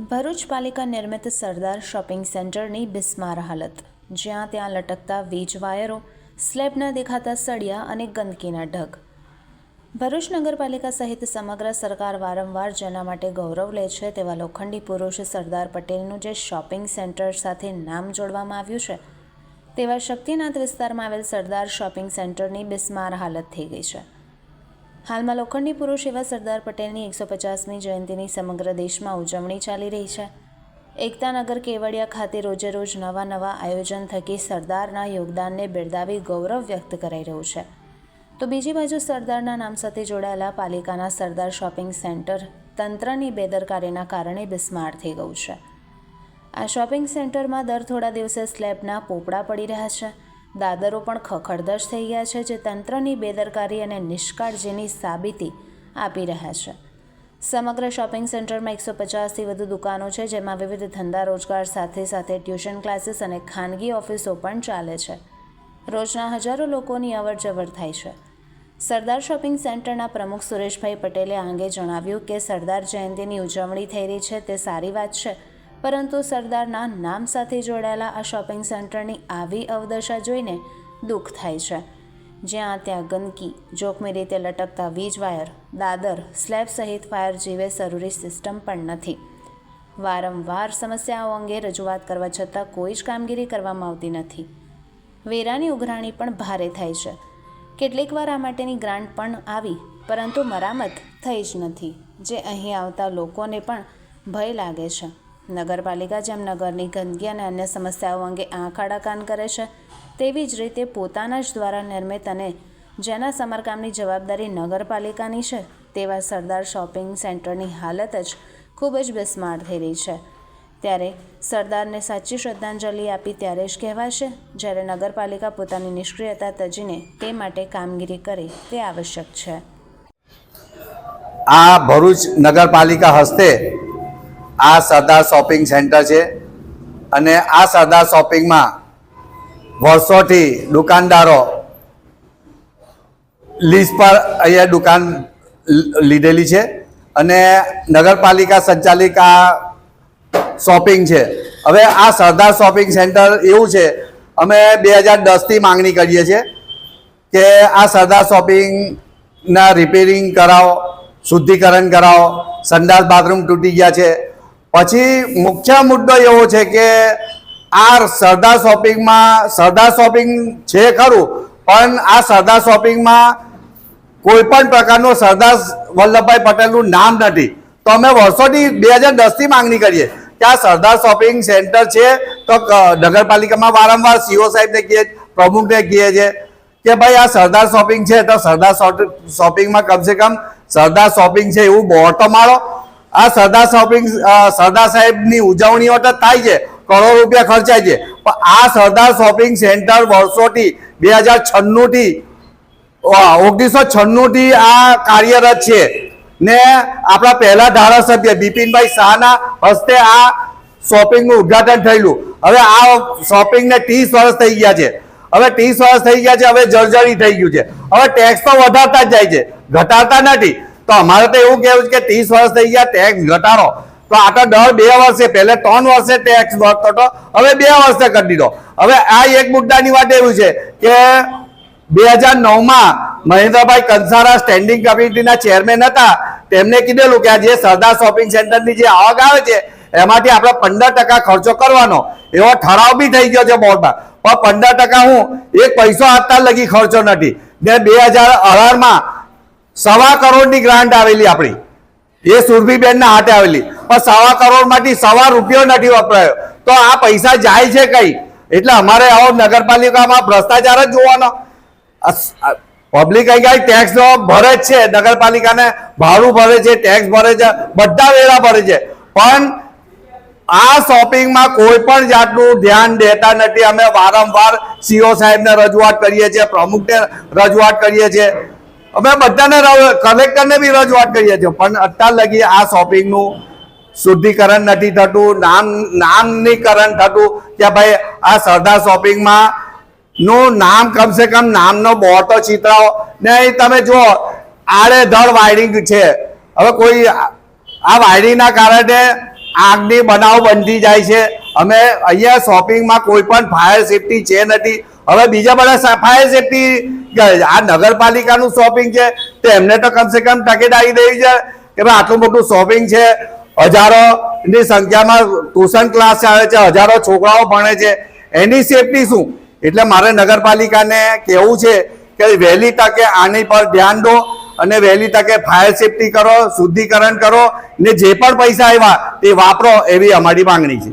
ભરૂચ પાલિકા નિર્મિત સરદાર શોપિંગ સેન્ટરની બિસ્માર હાલત, જ્યાં ત્યાં લટકતા વીજ વાયરો સ્લેબના દેખાતા સળિયા અને ગંદકીના ઢગ. ભરૂચ નગરપાલિકા સહિત સમગ્ર સરકાર વારંવાર જેના માટે ગૌરવ લે છે તેવા લોખંડી પુરુષ સરદાર પટેલનું જે શોપિંગ સેન્ટર સાથે નામ જોડવામાં આવ્યું છે, તેવા શક્તિનાથ વિસ્તારમાં આવેલ સરદાર શોપિંગ સેન્ટરની બિસ્માર હાલત થઈ ગઈ છે. હાલમાં લોખંડી પુરુષ એવા સરદાર પટેલની એકસો પચાસમી જયંતિની સમગ્ર દેશમાં ઉજવણી ચાલી રહી છે. એકતાનગર કેવડિયા ખાતે રોજે રોજ નવા નવા આયોજન થકી સરદારના યોગદાનને બિરદાવી ગૌરવ વ્યક્ત કરાઈ રહ્યું છે. તો બીજી બાજુ સરદારના નામ સાથે જોડાયેલા પાલિકાના સરદાર શોપિંગ સેન્ટર તંત્રની બેદરકારીના કારણે બિસ્માર થઈ ગયું છે. આ શોપિંગ સેન્ટરમાં દર થોડા દિવસે સ્લેબના પોપડા પડી રહ્યા છે. દાદરો પણ ખખડદશ થઈ ગયા છે જે તંત્રની બેદરકારી અને નિષ્કાળજીની સાબિતી આપી રહ્યા છે. સમગ્ર શોપિંગ સેન્ટરમાં એકસો પચાસથી વધુ દુકાનો છે જેમાં વિવિધ ધંધા રોજગાર સાથે સાથે ટ્યુશન ક્લાસીસ અને ખાનગી ઓફિસો પણ ચાલે છે. રોજના હજારો લોકોની અવર જવર થાય છે. સરદાર શોપિંગ સેન્ટરના પ્રમુખ સુરેશભાઈ પટેલે આ અંગે જણાવ્યું કે સરદાર જયંતિની ઉજવણી થઈ રહી છે, તે સારી વાત છે પરંતુ સરદારના નામ સાથે જોડાયેલા આ શોપિંગ સેન્ટરની આવી અવદશા જોઈને દુઃખ થાય છે. જ્યાં ત્યાં ગંદકી, જોખમી રીતે લટકતા વીજ વાયર, દાદર, સ્લેબ સહિત ફાયર જેવે જરૂરી સિસ્ટમ પણ નથી. વારંવાર સમસ્યાઓ અંગે રજૂઆત કરવા છતાં કોઈ જ કામગીરી કરવામાં આવતી નથી. વેરાની ઉઘરાણી પણ ભારે થાય છે. કેટલીક વાર આ માટેની ગ્રાન્ટ પણ આવી, પરંતુ મરામત થઈ જ નથી, જે અહીં આવતા લોકોને પણ ભય લાગે છે. નગરપાલિકા જેમ નગરની ગંદકી અને અન્ય સમસ્યાઓ અંગે આંખ આડાકાન કરે છે, તેવી જ રીતે પોતાના જ દ્વારા નિર્મિત અને જેના સમારકામની જવાબદારી નગરપાલિકાની છે, તેવા સરદાર શોપિંગ સેન્ટરની હાલત જ ખૂબ જ બિસ્માર થઈ રહી છે. ત્યારે સરદારને સાચી શ્રદ્ધાંજલિ આપી ત્યારે જ કહેવાશે, જ્યારે નગરપાલિકા પોતાની નિષ્ક્રિયતા તજીને તે માટે કામગીરી કરે તે આવશ્યક છે. આ ભરૂચ નગરપાલિકા હસ્તે આ સરદાર શોપિંગ સેન્ટર છે અને આ સરદાર શોપિંગમાં વર્ષોથી દુકાનદારો લીઝ પર અહીંયા દુકાન લીધેલી છે અને નગરપાલિકા સંચાલિત આ શોપિંગ છે. હવે આ સરદાર શોપિંગ સેન્ટર એવું છે, અમે બે હજાર દસથી માંગણી કરીએ છીએ કે આ સરદાર શોપિંગના રિપેરિંગ કરાવો, શુદ્ધિકરણ કરાવો, સંડાસ બાથરૂમ તૂટી ગયા છે પછી મુખ્ય મુદ્દો એવો છે કે આ સરદાર શોપિંગમાં, સરદાર શોપિંગ છે ખરું, પણ આ સરદાર શોપિંગમાં કોઈ પણ પ્રકારનું સરદાર વલ્લભભાઈ પટેલનું નામ નથી. તો અમે વર્ષોથી બે હજાર દસથી માંગણી કરીએ કે આ સરદાર શોપિંગ સેન્ટર છે તો નગરપાલિકામાં વારંવાર સીઓ સાહેબને કહીએ પ્રમુખને કહીએ છીએ કે ભાઈ આ સરદાર શોપિંગ છે તો સરદાર શોપ- શોપિંગમાં કમસે કમ સરદાર શોપિંગ છે એવું બોર્ડ તો મારો. આ સરદાર શોપિંગ સરદાર સાહેબની ઉજવણીઓ તો થાય છે. કરોડો રૂપિયા ખર્ચાય છે. પણ આ સરદાર શોપિંગ સેન્ટર વર્ષોથી, બે હજાર છન્નુંથી ઓગણીસો છન્નુંથી આ કાર્યરત છે. ને આપણા પહેલા ધારાસભ્ય બિપિનભાઈ શાહના હસ્તે આ શોપિંગનું ઉદ્ઘાટન થયેલું. હવે આ શોપિંગને ત્રીસ વર્ષ થઈ ગયા છે. હવે ત્રીસ વર્ષ થઈ ગયા છે, હવે જર્જરી થઈ ગયું છે. હવે ટેક્સ તો વધારતા જ જાય છે. ઘટાડતા નથી. તો અમારે તો એવું કહેવું છે કે ત્રીસ વર્ષ થઈ ગયા ટેક્સ ઘટાડો. તો આ તો દર બે વર્ષે, પહેલે ત્રણ વર્ષે ટેક્સ વધતો હતો, હવે બે વર્ષે કરી દીધો. હવે આ એક મુદ્દાની વાત એવું છે કે બે હજાર નવમાં મહેન્દ્રભાઈ કંસારા સ્ટેન્ડિંગ કમિટીના ચેરમેન હતા, તેમને કીધેલું કે આ જે સરદાર શોપિંગ સેન્ટરની જે આવક આવે છે, એમાંથી આપણે પંદર ટકા ખર્ચો કરવાનો. એવો ઠરાવ બી થઈ ગયો છે બોર્ડમાં. પણ પંદર ટકા હું એક પૈસો આપતા લગી ખર્ચો નથી. ને બે હજાર અઢારમાં સવા કરોડની ગ્રાન્ટ આવેલી આપણી. એ સુરભીબેનના હાથે આવેલી. પણ સવા કરોડમાંથી સવા રૂપિયો નથી વપરાયો. તો આ પૈસા જાય છે કઈ? એટલે અમારે આવો નગરપાલિકામાં ભ્રષ્ટાચાર જ જોવાનો. પબ્લિક અહીં કઈ ટેક્સ ભરે જ છે. નગરપાલિકાને ભાડું ભરે છે ટેક્સ ભરે છે, બધા વેરા ભરે છે. પણ આ શોપિંગમાં કોઈ પણ જાતનું ધ્યાન દેતા નથી. અમે વારંવાર સીઓ સાહેબને રજૂઆત કરીએ છીએ, પ્રમુખને રજૂઆત કરીએ છીએ. અમે બધાને કલેક્ટરને બી રજૂઆત કરીએ છીએ, પણ અત્યાર લગી આ શોપિંગનું શુદ્ધિકરણ નથી થતું નામ નામનીકરણ થતું, કે ભાઈ આ સરદાર શોપિંગમાં નું નામ કમસે કમ નામનો બહુ તો ચિતરાવો. ને તમે જુઓ આડેધડ વાયરિંગ છે. હવે કોઈ આ વાયરિંગના કારણે આગની બનાવ બનતી જાય છે. અમે અહીંયા શોપિંગમાં કોઈ પણ ફાયર સેફટી છે નથી. હવે બીજા બધા ફાયર સેફટી આ નગરપાલિકાનું શોપિંગ છે. તો એમને તો કમસે કમ તકેદારી દેવી છે કે ભાઈ આટલું મોટું શોપિંગ છે. હજારો ની સંખ્યામાં ટ્યુશન ક્લાસ આવે છે, હજારો છોકરાઓ ભણે છે. એની સેફટી શું? એટલે મારે નગરપાલિકાને કહેવું છે કે વહેલી તકે આની પર ધ્યાન દો અને વહેલી તકે ફાયર સેફટી કરો, શુદ્ધિકરણ કરો ને જે પણ પૈસા આવ્યા તે વાપરો એવી અમારી માંગણી છે.